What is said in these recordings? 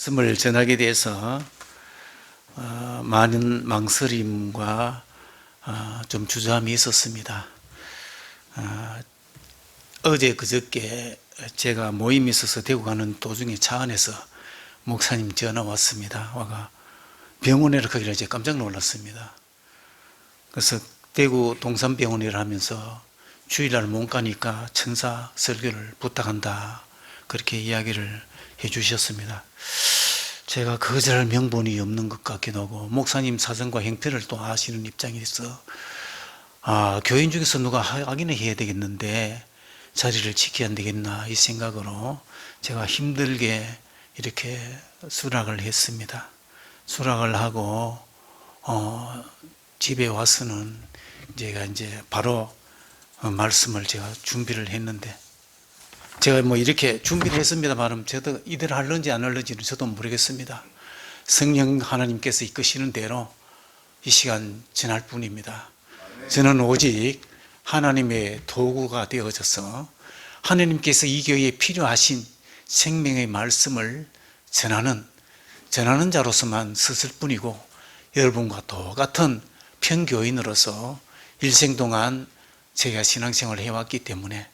말씀을 전하게 돼서 어, 많은 망설임과 어, 좀 주저함이 있었습니다. 어, 어제 그저께 제가 모임이 있어서 대구 가는 도중에 차 안에서 목사님 전화 왔습니다. 와가 병원에 가기를 제가 깜짝 놀랐습니다. 그래서 대구 동산병원이라 하면서 주일날 못 가니까 천사 설교를 부탁한다. 그렇게 이야기를 해 주셨습니다. 제가 거절할 명분이 없는 것 같기도 하고 목사님 사정과 형편을 또 아시는 입장에서 아 교인 중에서 누가 확인을 해야 되겠는데 자리를 지켜야 되겠나 이 생각으로 제가 힘들게 이렇게 수락을 했습니다. 수락을 하고 어, 집에 와서는 제가 이제 바로 어, 말씀을 제가 준비를 했는데 제가 뭐 이렇게 준비를 했습니다만 저도 이대로 할런지 안 할런지는 저도 모르겠습니다. 성령 하나님께서 이끄시는 대로 이 시간 지날 뿐입니다. 저는 오직 하나님의 도구가 되어져서 하나님께서 이 교회에 필요하신 생명의 말씀을 전하는 전하는 자로서만 쓰실 뿐이고 여러분과 똑같은 편교인으로서 일생 동안 제가 신앙생활을 해왔기 때문에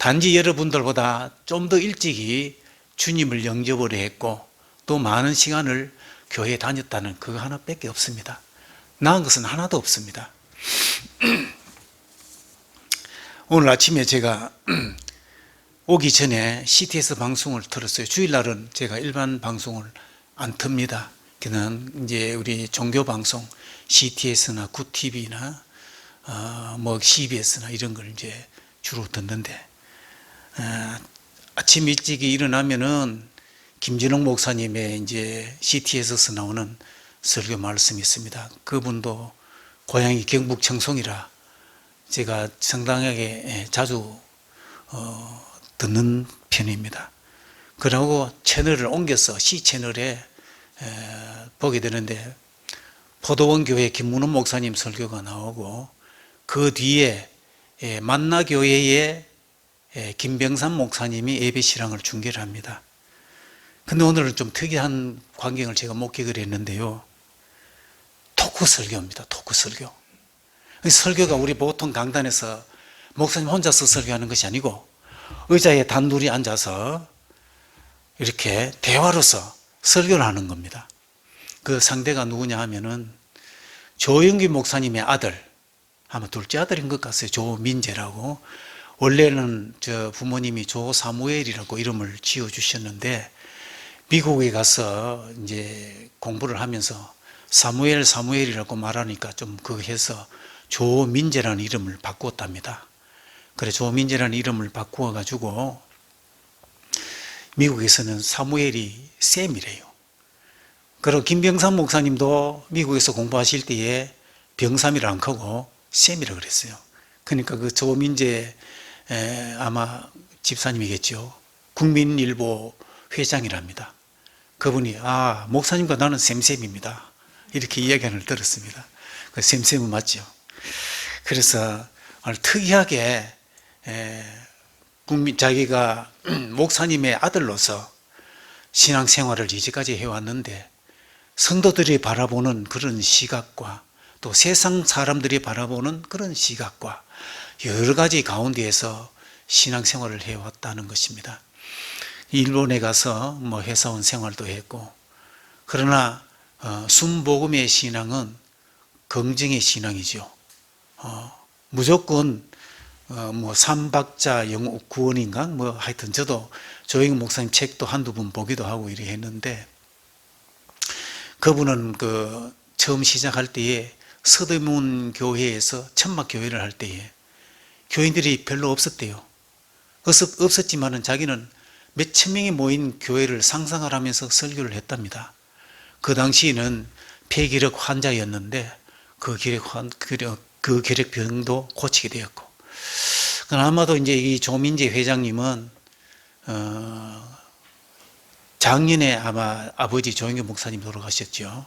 단지 여러분들보다 좀 더 일찍이 주님을 영접을 했고 또 많은 시간을 교회에 다녔다는 그거 하나밖에 없습니다. 나은 것은 하나도 없습니다. 오늘 아침에 제가 오기 전에 CTS 방송을 들었어요. 주일날은 제가 일반 방송을 안 틉니다. 그는 이제 우리 종교 방송 CTS나 구TV나 어, 뭐 CBS나 이런 걸 이제 주로 듣는데 어, 아침 일찍이 일어나면은 김진홍 목사님의 이제 CTS에서 나오는 설교 말씀이 있습니다. 그분도 고향이 경북 청송이라 제가 상당하게 자주 어, 듣는 편입니다. 그러고 채널을 옮겨서 C 채널에 에, 보게 되는데 포도원 교회 김문원 목사님 설교가 나오고 그 뒤에 에, 만나 교회의 에, 김병삼 목사님이 예배 실황을 중계를 합니다. 근데 오늘은 좀 특이한 광경을 제가 목격을 했는데요. 토크 설교입니다. 토크 설교. 이 설교가 우리 보통 강단에서 목사님 혼자서 설교하는 것이 아니고 의자에 단둘이 앉아서 이렇게 대화로서 설교를 하는 겁니다. 그 상대가 누구냐 하면은 조영기 목사님의 아들, 아마 둘째 아들인 것 같아요. 조민재라고. 원래는 저 부모님이 조 사무엘이라고 이름을 지어 주셨는데 미국에 가서 이제 공부를 하면서 사무엘 사무엘이라고 말하니까 좀 그거 해서 조민재라는 이름을 바꾸었답니다. 그래 조민재라는 이름을 바꾸어 가지고 미국에서는 사무엘이 쌤이래요. 그리고 김병삼 목사님도 미국에서 공부하실 때에 병삼이라 안 크고 쌤이라 그랬어요. 그러니까 그 조민재 에, 아마 집사님이겠죠. 국민일보 회장이랍니다. 그분이 아 목사님과 나는 쌤쌤입니다. 이렇게 이야기를 들었습니다. 그 쌤쌤은 맞죠. 그래서 특이하게 에, 국민 자기가 목사님의 아들로서 신앙생활을 이제까지 해왔는데 성도들이 바라보는 그런 시각과 또 세상 사람들이 바라보는 그런 시각과 여러 가지 가운데에서 신앙생활을 해왔다는 것입니다. 일본에 가서 뭐 회사원 생활도 했고 그러나 어, 순복음의 신앙은 긍정의 신앙이죠. 어, 무조건 어, 뭐 삼박자 영어 구원인가 뭐 하여튼 저도 조영 목사님 책도 한두 번 보기도 하고 이래 했는데 그분은 그 처음 시작할 때에 서대문 교회에서 천막 교회를 할 때에 교인들이 별로 없었대요. 없었, 없었지만은 자기는 몇 천 명이 모인 교회를 상상을 하면서 설교를 했답니다. 그 당시에는 폐기력 환자였는데 그 기력 환, 그 기력 병도 고치게 되었고 아마도 이제 이 조민재 회장님은 어, 작년에 아마 아버지 조영규 목사님 돌아가셨죠.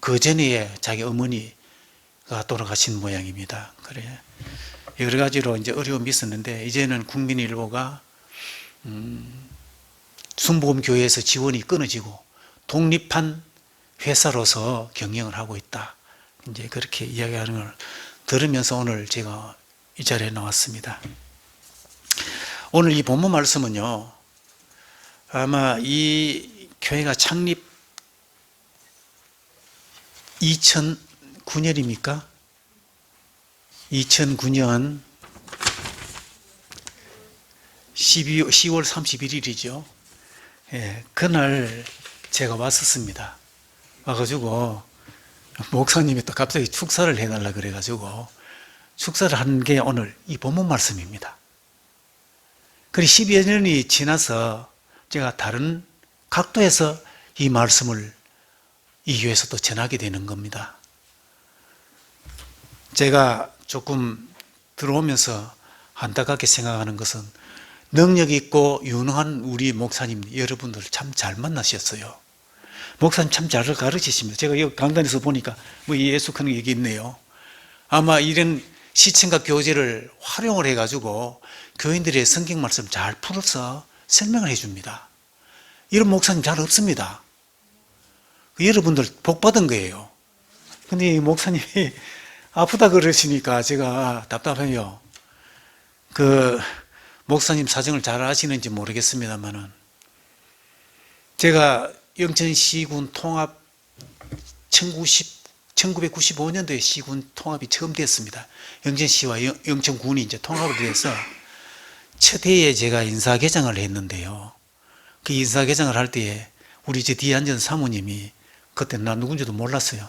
그 전에 자기 어머니가 돌아가신 모양입니다. 그래 여러 가지로 이제 어려움이 있었는데 이제는 국민일보가 음, 순복음 교회에서 지원이 끊어지고 독립한 회사로서 경영을 하고 있다. 이제 그렇게 이야기하는 걸 들으면서 오늘 제가 이 자리에 나왔습니다. 오늘 이 본문 말씀은요, 아마 이 교회가 창립 2009년입니까? 2009년 12, 10월 31일이죠. 예, 그날 제가 왔었습니다. 와가지고 목사님이 또 갑자기 축사를 해달라 그래가지고 축사를 한 게 오늘 이 본문 말씀입니다. 그리 12여 년이 지나서 제가 다른 각도에서 이 말씀을 이 교회에서 또 전하게 되는 겁니다. 제가 조금 들어오면서 안타깝게 생각하는 것은 능력 있고 유능한 우리 목사님 여러분들 참 잘 만나셨어요. 목사님 참 잘 가르치십니다. 제가 이 강단에서 보니까 뭐 예수하는 얘기 있네요. 아마 이런 시청각 교재를 활용을 해가지고 교인들의 성경 말씀 잘 풀어서 설명을 해줍니다. 이런 목사님 잘 없습니다. 그 여러분들 복 받은 거예요. 근데 이 목사님이 아프다 그러시니까 제가 답답해요. 그 목사님 사정을 잘 아시는지 모르겠습니다만은 제가 영천시군 통합 1990, 1995년도에 시군 통합이 처음 됐습니다. 영천시와 영- 영천군이 이제 통합을 돼서 첫 해에 제가 인사개장을 했는데요. 그 인사개장을 할 때에 우리 제 뒤에 앉은 사모님이 그때 나 누군지도 몰랐어요.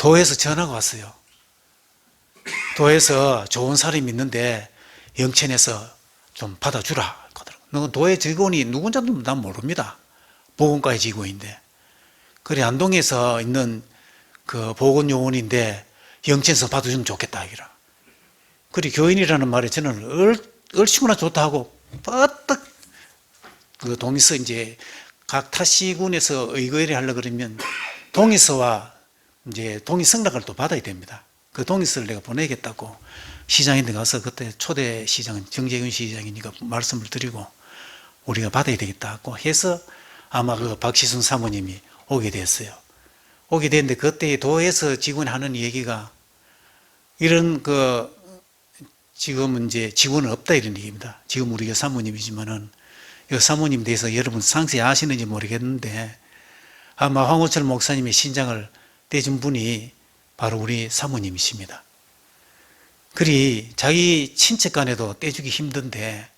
도에서 전화가 왔어요. 도에서 좋은 사람이 있는데 영천에서 좀 받아주라. 너 도의 직원이 누군지는 난 모릅니다. 보건과의 직원인데. 그래 안동에서 있는 그 보건요원인데 영천에서 받아주면 좋겠다 이라. 그래 교인이라는 말에 저는 얼, 얼씨구나 좋다 하고 뻗떡 그 동에서 이제 각 타시군에서 의거를 하려 그러면 동에서와 이제 동의 승낙을 또 받아야 됩니다. 그 동의서를 내가 보내겠다고 시장인데 가서 그때 초대 시장은 정재균 시장이니까 말씀을 드리고 우리가 받아야 되겠다고 해서 아마 그 박시순 사모님이 오게 됐어요. 오게 됐는데 그때 도에서 직원이 하는 얘기가 이런 그 지금은 이제 직원은 없다 이런 얘기입니다. 지금 우리가 사모님이지만은 이 사모님 대해서 여러분 상세히 아시는지 모르겠는데 아마 황호철 목사님의 신장을 떼준 분이 바로 우리 사모님이십니다. 그리 자기 친척 간에도 떼주기 힘든데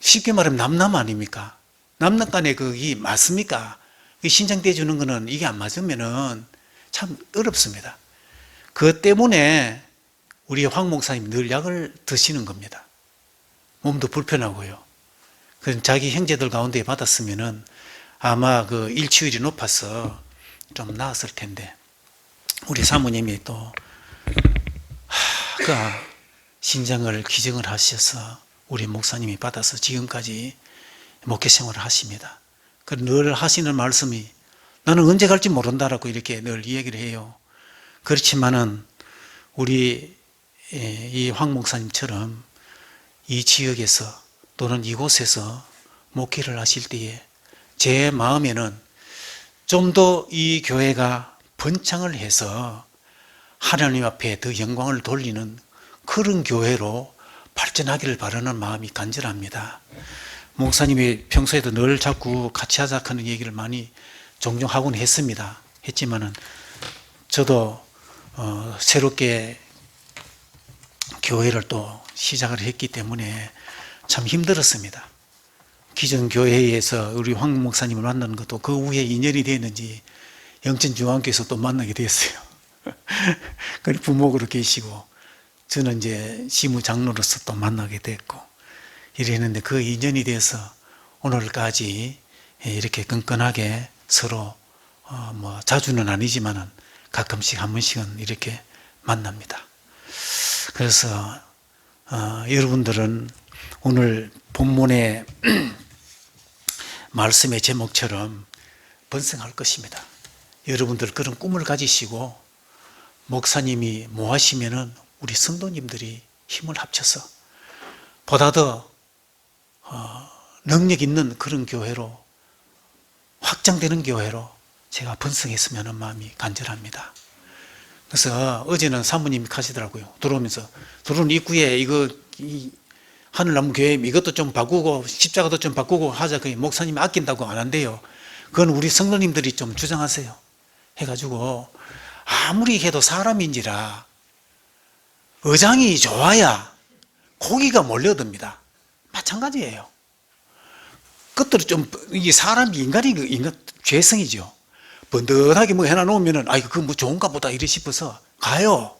쉽게 말하면 남남 아닙니까? 남남 간에 그게 맞습니까? 이 신장 떼주는 거는 이게 안 맞으면은 참 어렵습니다. 그 때문에 우리 황 목사님 늘 약을 드시는 겁니다. 몸도 불편하고요. 그 자기 형제들 가운데 받았으면은 아마 그 일치율이 높아서 좀 나았을 텐데 우리 사모님이 또 하, 그 신장을 기증을 하셔서 우리 목사님이 받아서 지금까지 목회 생활을 하십니다. 그늘 하시는 말씀이 나는 언제 갈지 모른다라고 이렇게 늘 이야기를 해요. 그렇지만은 우리 예, 이황 목사님처럼 이 지역에서 또는 이곳에서 목회를 하실 때에 제 마음에는 좀 더 이 교회가 번창을 해서 하나님 앞에 더 영광을 돌리는 그런 교회로 발전하기를 바라는 마음이 간절합니다. 목사님이 평소에도 늘 자꾸 같이 하자 하는 얘기를 많이 종종 하곤 했습니다. 했지만은 저도 어, 새롭게 교회를 또 시작을 했기 때문에 참 힘들었습니다. 기존 교회에서 우리 황 목사님을 만나는 것도 그 후에 인연이 됐는지 영천중앙교에서 또 만나게 됐어요. 그 부목으로 계시고 저는 이제 시무 장로로서 또 만나게 됐고 이랬는데 그 인연이 돼서 오늘까지 이렇게 끈끈하게 서로 어, 뭐 자주는 아니지만은 가끔씩 한 번씩은 이렇게 만납니다. 그래서 어, 여러분들은 오늘 본문의 말씀의 제목처럼 번성할 것입니다. 여러분들 그런 꿈을 가지시고 목사님이 뭐 하시면은 우리 성도님들이 힘을 합쳐서 보다 더 어, 능력 있는 그런 교회로 확장되는 교회로 제가 번성했으면 하는 마음이 간절합니다. 그래서 어제는 사모님이 가시더라고요. 들어오면서 들어오는 입구에 이거 이 하늘나무 교회 이것도 좀 바꾸고 십자가도 좀 바꾸고 하자. 그 목사님이 아낀다고 안 한대요. 그건 우리 성도님들이 좀 주장하세요. 해가지고 아무리 해도 사람인지라 의장이 좋아야 고기가 몰려듭니다. 마찬가지예요. 끝으로 좀 이게 사람이 인간이 그 인간 죄성이죠. 번듯하게 뭐 해놔 놓으면은 아 이거 그뭐 좋은가 보다 이래 싶어서 가요.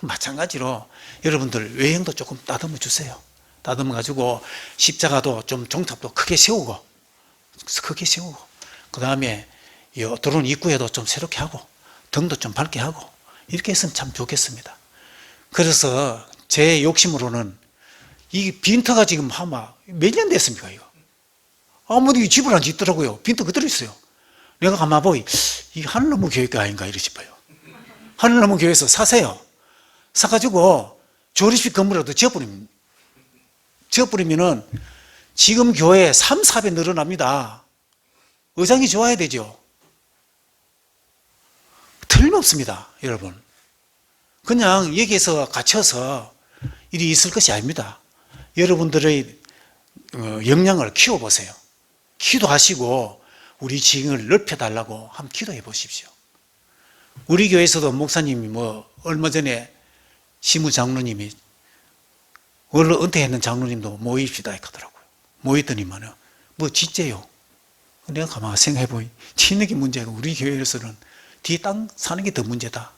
마찬가지로 여러분들 외형도 조금 따듬어 주세요. 따듬어 가지고 십자가도 좀 종탑도 크게 세우고 크게 세우고 그 다음에 들어온 입구에도 좀 새롭게 하고 등도 좀 밝게 하고 이렇게 했으면 참 좋겠습니다. 그래서 제 욕심으로는 이 빈터가 지금 아마 몇 년 됐습니까 이거? 아무도 집을 안 짓더라고요. 빈터 그대로 있어요. 내가 가만 보이 이 하늘나무 교회가 아닌가 이러 싶어요. 하늘나무 교회에서 사세요. 사가지고 조립식 건물이라도 지어버리면 지어버리면은 지금 교회 3, 4배 늘어납니다. 의장이 좋아야 되죠. 틀림없습니다, 여러분. 그냥 여기에서 갇혀서 일이 있을 것이 아닙니다. 여러분들의 어, 역량을 키워보세요. 기도하시고 우리 지경을 넓혀달라고 한번 기도해 보십시오. 우리 교회에서도 목사님이 뭐 얼마 전에 시무 장로님이 원래 은퇴했는 장로님도 모입시다 하더라고요. 모였더니만요. 뭐 진짜요. 내가 가만 생각해 보니 치는 게 문제고 우리 교회에서는 뒤에 땅 사는 게 더 문제다.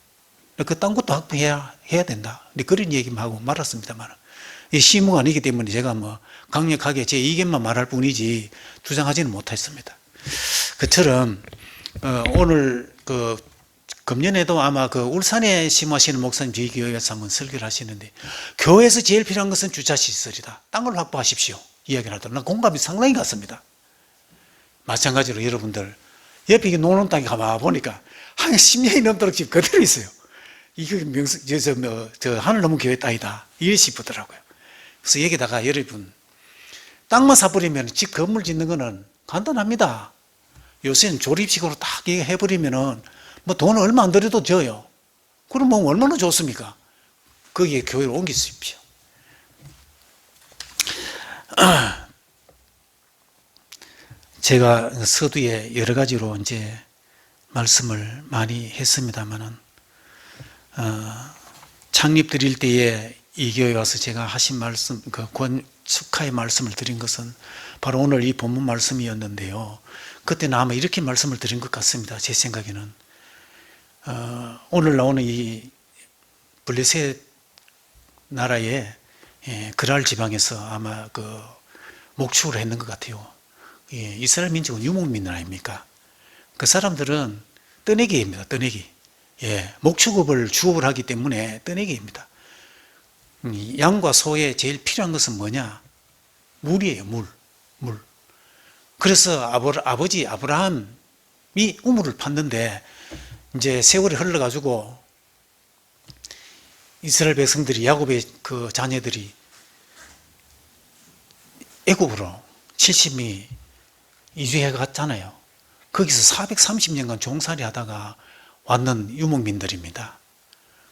그 땅 것도 확보해야 해야 된다. 그런 얘기만 하고 말았습니다만 이 시무가 아니기 때문에 제가 뭐 강력하게 제 의견만 말할 뿐이지 주장하지는 못했습니다. 그처럼 어, 오늘 그 금년에도 아마 그 울산에 심하시는 목사님 저희 교회에서 한번 설교를 하시는데 교회에서 제일 필요한 것은 주차 시설이다. 땅을 확보하십시오. 이야기를 하더라고요. 공감이 상당히 갔습니다. 마찬가지로 여러분들 옆에 이 노는 땅에 가봐 보니까 한 10년이 넘도록 집 그대로 있어요. 이거 명수, 저, 저, 뭐, 저 하늘나무 교회 땅이다. 이래 싶더라고요. 그래서 여기다가 여러분, 땅만 사버리면 집 건물 짓는 거는 간단합니다. 요새는 조립식으로 딱 해버리면은 뭐 돈 얼마 안 들여도 져요. 그럼 뭐 얼마나 좋습니까? 거기에 교회를 옮기십시오. 제가 서두에 여러 가지로 이제 말씀을 많이 했습니다만은 어, 창립 드릴 때에 이 교회 와서 제가 하신 말씀, 그 권, 축하의 말씀을 드린 것은 바로 오늘 이 본문 말씀이었는데요. 그때는 아마 이렇게 말씀을 드린 것 같습니다. 제 생각에는. 어, 오늘 나오는 이 블레셋 나라의 예, 그랄 지방에서 아마 그 목축을 했는 것 같아요. 예, 이스라엘 민족은 유목민 아닙니까? 그 사람들은 떠내기입니다. 떠내기. 예, 목축업을 주업을 하기 때문에 떠내기입니다. 음, 양과 소에 제일 필요한 것은 뭐냐? 물이에요, 물. 물. 그래서 아버, 아버지 아브라함이 우물을 팠는데 이제 세월이 흘러가지고 이스라엘 백성들이 야곱의 그 자녀들이 애굽으로 70이 이주해 갔잖아요. 거기서 430년간 종살이 하다가 왔는 유목민들입니다.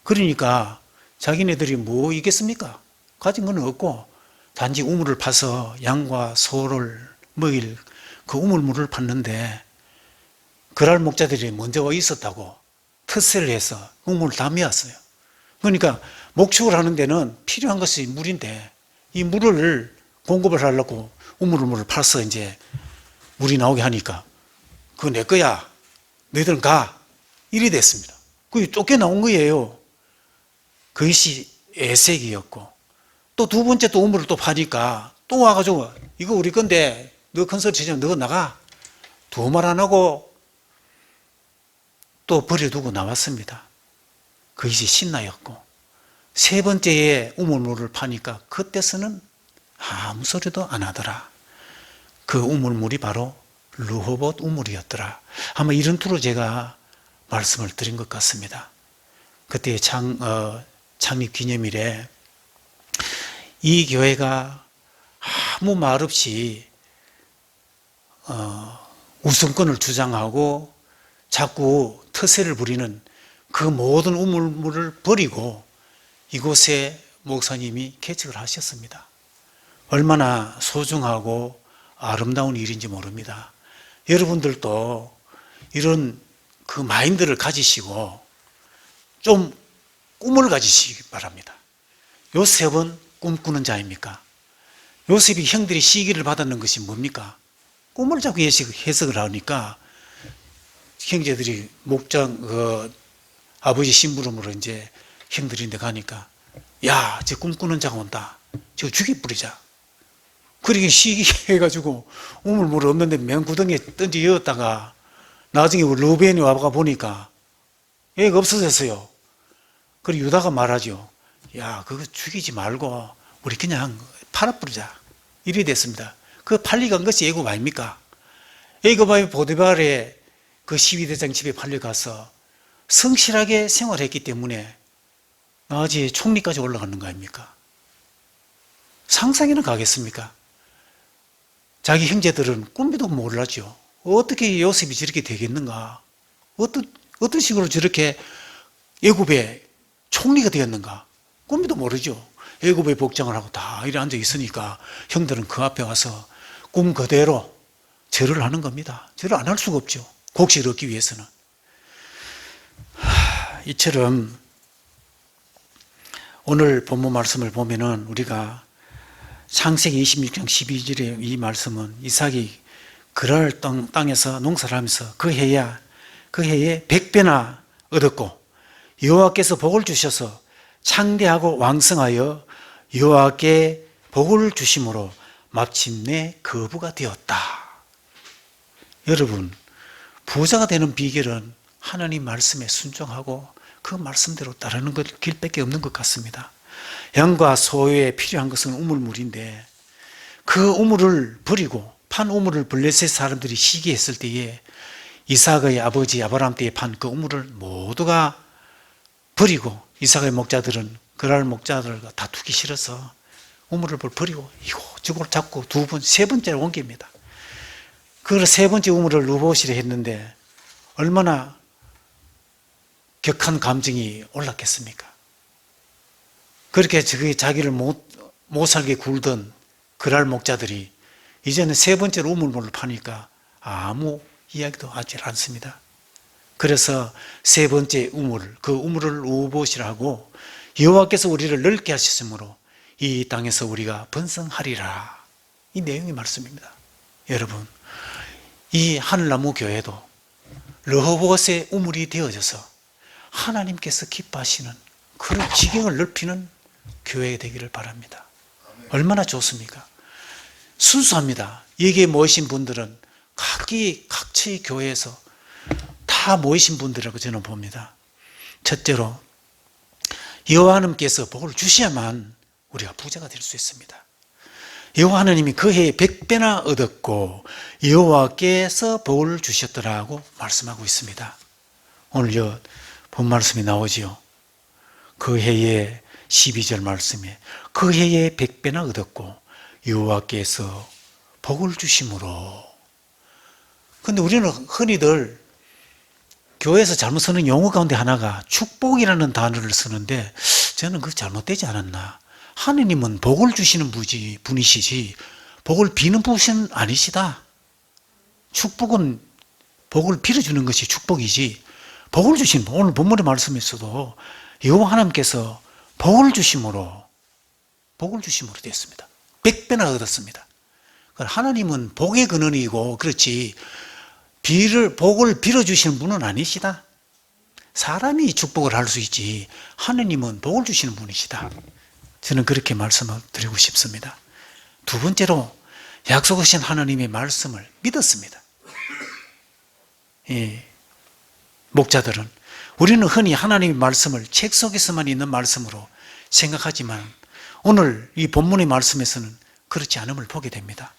그러니까 자기네들이 뭐 있겠습니까? 가진 건 없고 단지 우물을 파서 양과 소를 먹일 그 우물물을 팠는데 그랄 목자들이 먼저 와 있었다고 특세를 해서 우물을 다 메었어요. 그러니까 목축을 하는 데는 필요한 것이 물인데 이 물을 공급을 하려고 우물물을 파서 이제 물이 나오게 하니까 그거 내 거야. 너희들은 가. 일이 됐습니다. 그게 쫓겨나온 거예요. 그것이 애색이었고 또 두 번째 또 우물을 또 파니까 또 와가지고 이거 우리 건데 너 치지 너 나가. 두 말 안 하고 또 버려두고 나왔습니다. 그것이 신나였고 세 번째에 우물물을 파니까 그때서는 아무 소리도 안 하더라. 그 우물물이 바로 르호봇 우물이었더라. 아마 이런 투로 제가 말씀을 드린 것 같습니다. 그때 창, 어, 창립 기념일에 이 교회가 아무 말 없이 어, 우선권을 주장하고 자꾸 터세를 부리는 그 모든 우물물을 버리고 이곳에 목사님이 개척을 하셨습니다. 얼마나 소중하고 아름다운 일인지 모릅니다. 여러분들도 이런 그 마인드를 가지시고 좀 꿈을 가지시기 바랍니다. 요셉은 꿈꾸는 자입니까? 요셉이 형들이 시기를 받았는 것이 뭡니까? 꿈을 자꾸 해석을 하니까 형제들이 목장 그 아버지 심부름으로 이제 형들인데 가니까 야, 저 꿈꾸는 자가 온다. 저 죽이 뿌리자. 그러게 시기해가지고 우물물 없는데 맨구덩이에 던지 여었다가 나중에 루벤이 와가 보니까 애가 없어졌어요. 그리고 유다가 말하죠. 야, 그거 죽이지 말고 우리 그냥 팔아뿌리자. 이리 됐습니다. 그 팔려간 것이 애굽 아닙니까? 애굽의 보디발의 그 12대장 집에 팔려가서 성실하게 생활했기 때문에 나중에 총리까지 올라가는 거 아닙니까? 상상이나 가겠습니까? 자기 형제들은 꿈에도 몰랐죠. 어떻게 요셉이 저렇게 되겠는가? 어떤, 어떤 식으로 저렇게 애굽의 총리가 되었는가? 꿈에도 모르죠. 애굽의 복장을 하고 다 이래 앉아 있으니까 형들은 그 앞에 와서 꿈 그대로 절을 하는 겁니다. 절을 안 할 수가 없죠. 곡식을 얻기 위해서는. 하, 이처럼 오늘 본문 말씀을 보면은 우리가 창세기 26장 12절의 이 말씀은 이삭이 그랄 땅, 땅에서 농사를 하면서 그 해야 그 해에 백배나 얻었고 여호와께서 복을 주셔서 창대하고 왕성하여 여호와께 복을 주심으로 마침내 거부가 되었다. 여러분 부자가 되는 비결은 하나님 말씀에 순종하고 그 말씀대로 따르는 것 길밖에 없는 것 같습니다. 양과 소에 필요한 것은 우물물인데 그 우물을 버리고 판 우물을 블레셋 사람들이 시기했을 때에 이삭의 아버지 아브라함 때에 판 그 우물을 모두가 버리고 이삭의 목자들은 그랄 목자들과 다투기 싫어서 우물을 버리고 이곳저곳 잡고 두 번, 세 번째로 옮깁니다. 그세 번째 우물을 루봇이라 했는데 얼마나 격한 감정이 올랐겠습니까? 그렇게 자기를 못, 못 살게 굴던 그랄 목자들이 이제는 세 번째로 우물물을 파니까 아무 이야기도 하지 않습니다. 그래서 세 번째 우물, 그 우물을 우봇이라고 여호와께서 우리를 넓게 하셨으므로 이 땅에서 우리가 번성하리라. 이 내용의 말씀입니다. 여러분, 이 하늘나무 교회도 르호봇의 우물이 되어져서 하나님께서 기뻐하시는 그런 지경을 넓히는 교회 되기를 바랍니다. 얼마나 좋습니까? 순수합니다. 여기에 모이신 분들은 각기 각처의 교회에서 다 모이신 분들이라고 저는 봅니다. 첫째로 여호와 하나님께서 복을 주셔야만 우리가 부자가 될 수 있습니다. 여호와 하나님이 그 해에 백배나 얻었고 여호와께서 복을 주셨더라고 말씀하고 있습니다. 오늘 본 말씀이 나오지요. 그 해에 12절 말씀에 그 해에 백배나 얻었고 여호와께서 복을 주심으로 근데 우리는 흔히들 교회에서 잘못 쓰는 용어 가운데 하나가 축복이라는 단어를 쓰는데 저는 그 잘못되지 않았나 하느님은 복을 주시는 분이, 분이시지 복을 비는 분은 아니시다 축복은 복을 빌어주는 것이 축복이지 복을 주신 오늘 본문의 말씀에서도 여호와 하나님께서 복을 주심으로 복을 주심으로 됐습니다. 백배나 얻었습니다. 하나님은 복의 근원이고 그렇지 비를 복을 빌어 주시는 분은 아니시다. 사람이 축복을 할 수 있지 하나님은 복을 주시는 분이시다. 저는 그렇게 말씀을 드리고 싶습니다. 두 번째로 약속하신 하나님의 말씀을 믿었습니다. 예. 목자들은 우리는 흔히 하나님의 말씀을 책 속에서만 있는 말씀으로 생각하지만 오늘 이 본문의 말씀에서는 그렇지 않음을 보게 됩니다.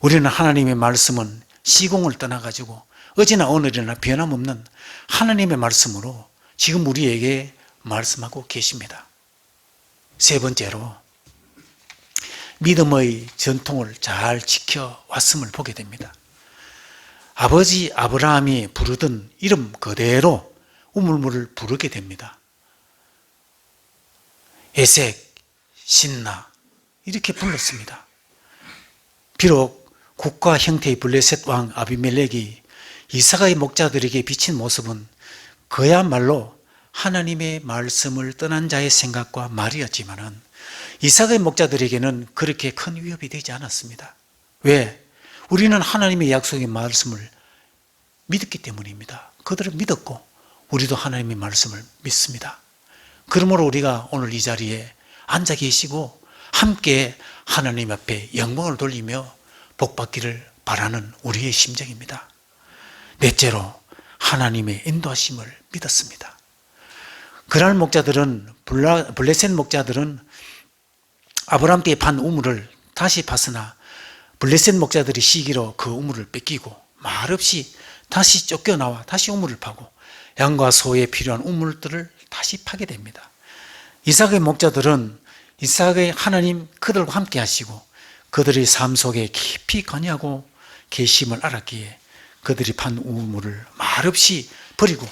우리는 하나님의 말씀은 시공을 떠나가지고 어제나 오늘이나 변함없는 하나님의 말씀으로 지금 우리에게 말씀하고 계십니다. 세 번째로 믿음의 전통을 잘 지켜왔음을 보게 됩니다. 아버지 아브라함이 부르던 이름 그대로 우물물을 부르게 됩니다. 에색, 신나 이렇게 불렀습니다. 비록 국가 형태의 블레셋 왕 아비멜렉이 이사가의 목자들에게 비친 모습은 그야말로 하나님의 말씀을 떠난 자의 생각과 말이었지만은 이사가의 목자들에게는 그렇게 큰 위협이 되지 않았습니다. 왜? 우리는 하나님의 약속의 말씀을 믿었기 때문입니다. 그들을 믿었고 우리도 하나님의 말씀을 믿습니다. 그러므로 우리가 오늘 이 자리에 앉아 계시고 함께 하나님 앞에 영광을 돌리며 복받기를 바라는 우리의 심정입니다. 넷째로 하나님의 인도하심을 믿었습니다. 그날 목자들은 블레셋 목자들은 아브라함 때에 판 우물을 다시 봤으나 블레셋 목자들이 시기로 그 우물을 뺏기고 말없이 다시 쫓겨나와 다시 우물을 파고 양과 소에 필요한 우물들을 다시 파게 됩니다. 이삭의 목자들은 이삭의 하나님 그들과 함께 하시고 그들의 삶 속에 깊이 관여하고 계심을 알았기에 그들이 판 우물을 말없이 버리고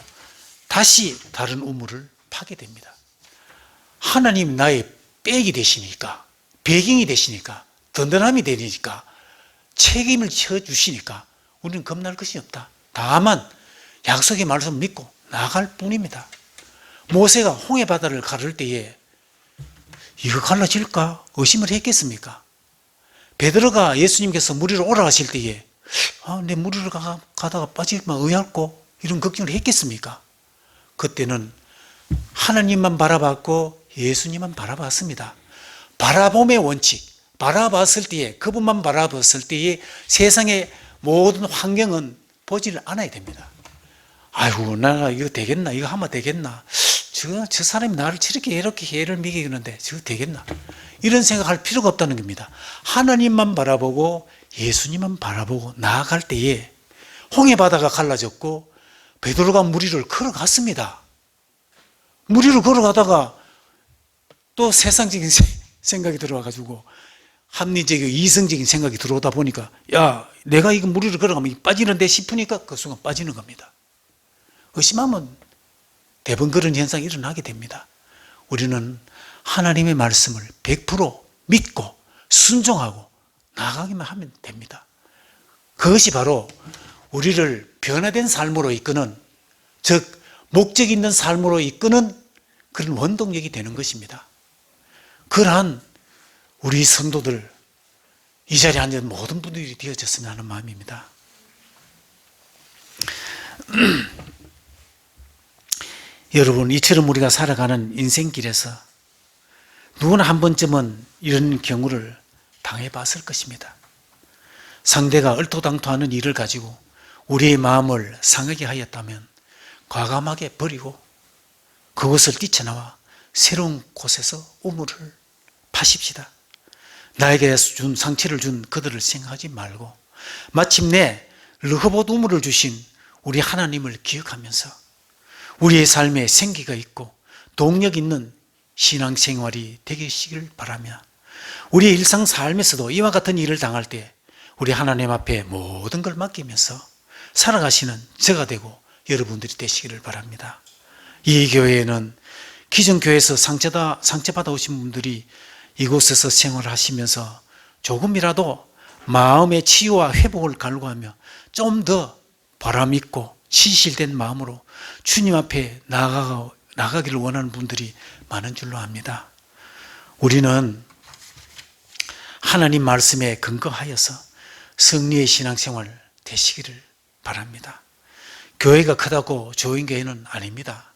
다시 다른 우물을 파게 됩니다. 하나님 나의 백이 되시니까 배경이 되시니까 든든함이 되니까 책임을 져주시니까 우리는 겁날 것이 없다. 다만 약속의 말씀 믿고 나갈 뿐입니다. 모세가 홍해 바다를 가를 때에 이거 갈라질까 의심을 했겠습니까? 베드로가 예수님께서 물 위로 올라가실 때에 아, 내 가, 가다가 빠질만 의할고 이런 걱정을 했겠습니까? 그때는 하나님만 바라봤고 예수님만 바라봤습니다. 바라봄의 원칙, 바라봤을 때에 그분만 바라봤을 때에 세상의 모든 환경은 보지를 않아야 됩니다. 아이고 나 이거 되겠나? 이거 하면 되겠나? 저, 저 사람이 나를 저렇게 이렇게 해를 미기는데 저거 되겠나? 이런 생각할 필요가 없다는 겁니다. 하나님만 바라보고 예수님만 바라보고 나아갈 때에 홍해 바다가 갈라졌고 베드로가 물 위를 걸어갔습니다 물 위를 걸어가다가 또 세상적인 세- 생각이 들어와가지고 합리적이고 이성적인 생각이 들어오다 보니까 야 내가 이거 물 위를 걸어가면 빠지는데 싶으니까 그 순간 빠지는 겁니다 의심하면 대부분 그런 현상이 일어나게 됩니다. 우리는 하나님의 말씀을 100% 믿고 순종하고 나가기만 하면 됩니다. 그것이 바로 우리를 변화된 삶으로 이끄는 즉 목적 있는 삶으로 이끄는 그런 원동력이 되는 것입니다. 그러한 우리 성도들 이 자리에 앉은 모든 분들이 되어졌으면 하는 마음입니다. 여러분, 이처럼 우리가 살아가는 인생길에서 누구나 한 번쯤은 이런 경우를 당해봤을 것입니다. 상대가 얼토당토하는 일을 가지고 우리의 마음을 상하게 하였다면 과감하게 버리고 그것을 뛰쳐나와 새로운 곳에서 우물을 파십시다. 나에게 준 상처를 준 그들을 생각하지 말고 마침내 르호봇 우물을 주신 우리 하나님을 기억하면서 우리의 삶에 생기가 있고 동력 있는 신앙생활이 되시길 바라며 우리의 일상 삶에서도 이와 같은 일을 당할 때 우리 하나님 앞에 모든 걸 맡기면서 살아가시는 저가 되고 여러분들이 되시기를 바랍니다. 이 교회에는 기존 교회에서 상처다 상처받아 오신 분들이 이곳에서 생활하시면서 조금이라도 마음의 치유와 회복을 갈구하며 좀 더 바람 있고 신실된 마음으로 주님 앞에 나가 나가기를 원하는 분들이 많은 줄로 압니다. 우리는 하나님 말씀에 근거하여서 승리의 신앙생활 되시기를 바랍니다. 교회가 크다고 좋은 교회는 아닙니다.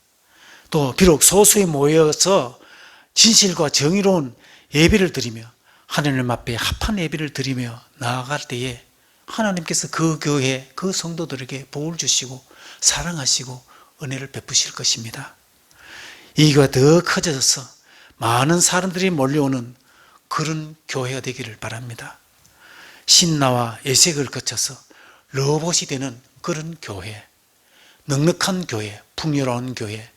또 비록 소수에 모여서 진실과 정의로운 예배를 드리며 하나님 앞에 합한 예배를 드리며 나아갈 때에 하나님께서 그 교회 그 성도들에게 복을 주시고 사랑하시고 은혜를 베푸실 것입니다. 이가 더 커져서 많은 사람들이 몰려오는 그런 교회가 되기를 바랍니다. 신나와 예색을 거쳐서 로봇이 되는 그런 교회, 넉넉한 교회, 풍요로운 교회,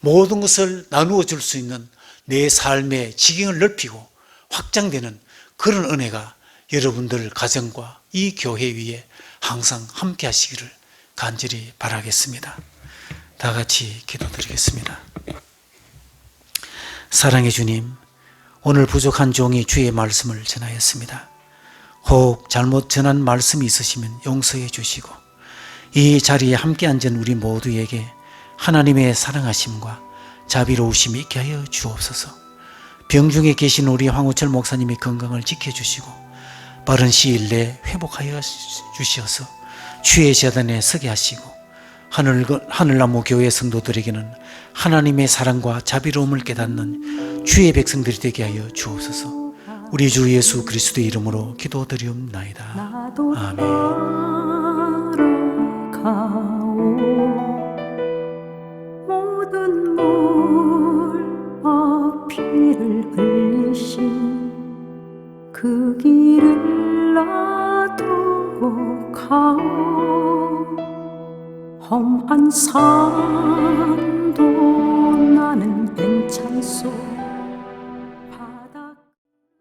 모든 것을 나누어 줄 수 있는 내 삶의 지경을 넓히고 확장되는 그런 은혜가 여러분들 가정과 이 교회 위에 항상 함께 하시기를 간절히 바라겠습니다. 다 같이 기도드리겠습니다. 사랑의 주님, 오늘 부족한 종이 주의 말씀을 전하였습니다. 혹 잘못 전한 말씀이 있으시면 용서해 주시고 이 자리에 함께 앉은 우리 모두에게 하나님의 사랑하심과 자비로우심이 있게 하여 주옵소서. 병중에 계신 우리 황우철 목사님의 건강을 지켜주시고 빠른 시일 내 회복하여 주시어서 주의 재단에 서게 하시고 하늘, 하늘나무 교회 성도들에게는 하나님의 사랑과 자비로움을 깨닫는 주의 백성들이 되게 하여 주옵소서. 우리 주 예수 그리스도의 이름으로 기도드리옵나이다. 아멘. 피를 흘리신 그 길을 놔두고 가오. 험한 산도 나는 괜찮소.